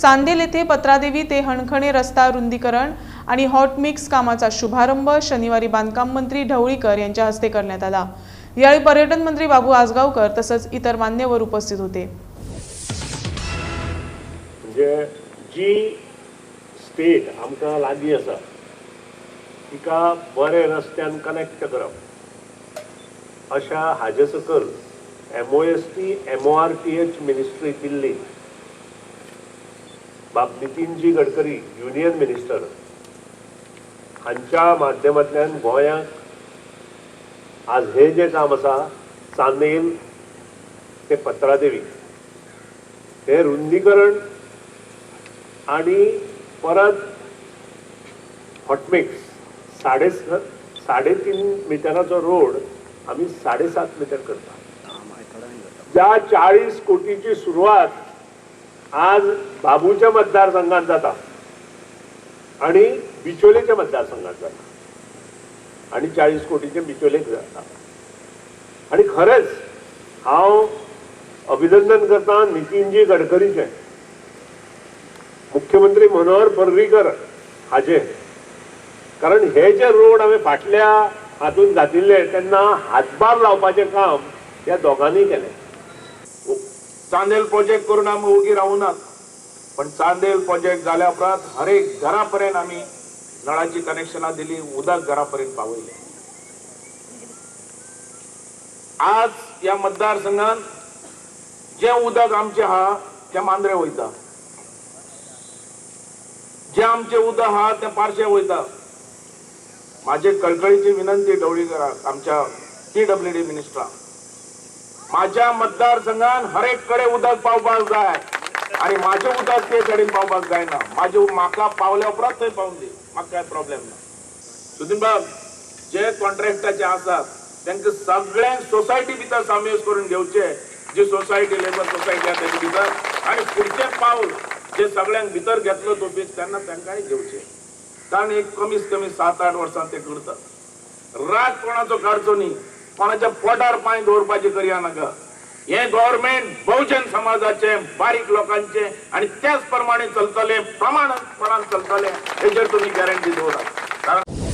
चांदेल येथे पत्रादेवी ते हणखणे रस्ता रुंदीकरण आणि हॉट मिक्स कामाचा शुभारंभ शनिवारी बांधकाम मंत्री ढवळीकर यांच्या हस्ते करण्यात आला. यावेळी पर्यटन मंत्री बाबू आसगावकर तसंच इतर मान्यवर उपस्थित होते. म्हणजे जी स्टेट आमकां लागीं आसा तिका बरे रस्त्यान कनेक्ट करप. अशा हाजे सकल M O S T M O R T H ministry Delhi बाब नितीनजी गडकरी युनियन मिनिस्टर. हांच्या माध्यमांतल्यान गोंयांक आज हे जे काम आसा चांदेल ते पत्रादेवी. हे रुंदीकरण आणि परत हॉटमिक्स साडे साडेतीन मिटराचो रोड आम्ही साडेसात मिटर करता. ज्या चाळीस कोटीची सुरुवात आज बाबूच्या मतदारसंघात जाता आणि बिचोलेच्या मतदारसंघात जाता. आणि चाळीस कोटीचे बिचोलेक जाता. आणि खरेंच हांव अभिनंदन करता नितीनजी गडकरीचें. मुख्यमंत्री मनोहर पर्रीकर हाजे. कारण हे जे रोड हांवें फाटल्या हातून घातिल्ले तेन्ना हातभार लावपाचें काम ह्या दोगांनी केलें. चांदेल प्रोजेक्ट करून आम्ही उगी राहूनात पण चांदेल प्रोजेक्ट झाल्या उपरांत हर एक घरापर्यंत आम्ही नळाची कनेक्शनां दिली उदक घरापर्यंत पावयले आज या मतदारसंघात जे उदक आमचे हा ते मांद्रे वयता जे आमचे उदक हा ते पारशे वयता माझे कळकळीची विनंती ढवळीकराक आमच्या पी डब्ल्यू डी मिनिस्टराक माझ्या मतदारसंघात हरेककडे उदक पावपाक जाय आणि माझे उदक ते कडेन पावपाक जायना माझे म्हाका पावल्या उपरांत थंय पावून दी. म्हाका काय प्रॉब्लेम ना सुदीन बाब जे कॉन्ट्रॅक्टाचे आसात तांकां सगळ्यांक सोसायटी भितर सामेज करून घेवचे जी सोसायटी लेबर सोसायटी आसा तेजे भितर. आणि पुढचे पावल जे सगळ्यांक भितर घेतलो तो बीच तेन्ना तांकांय घेवचे कारण एक कमीत कमी सात आठ वर्सां ते करतात राग कोणाचो काडचो न्ही. कोणाच्या पोटार पांय दवरपाचे करया नाका. हे गव्हर्नमेंट बहुजन समाजाचे बारीक लोकांचे आणि त्याच प्रमाणे चलतले प्रमाणपणान चलतले हेजेर तुम्ही गॅरंटी दवरात कारण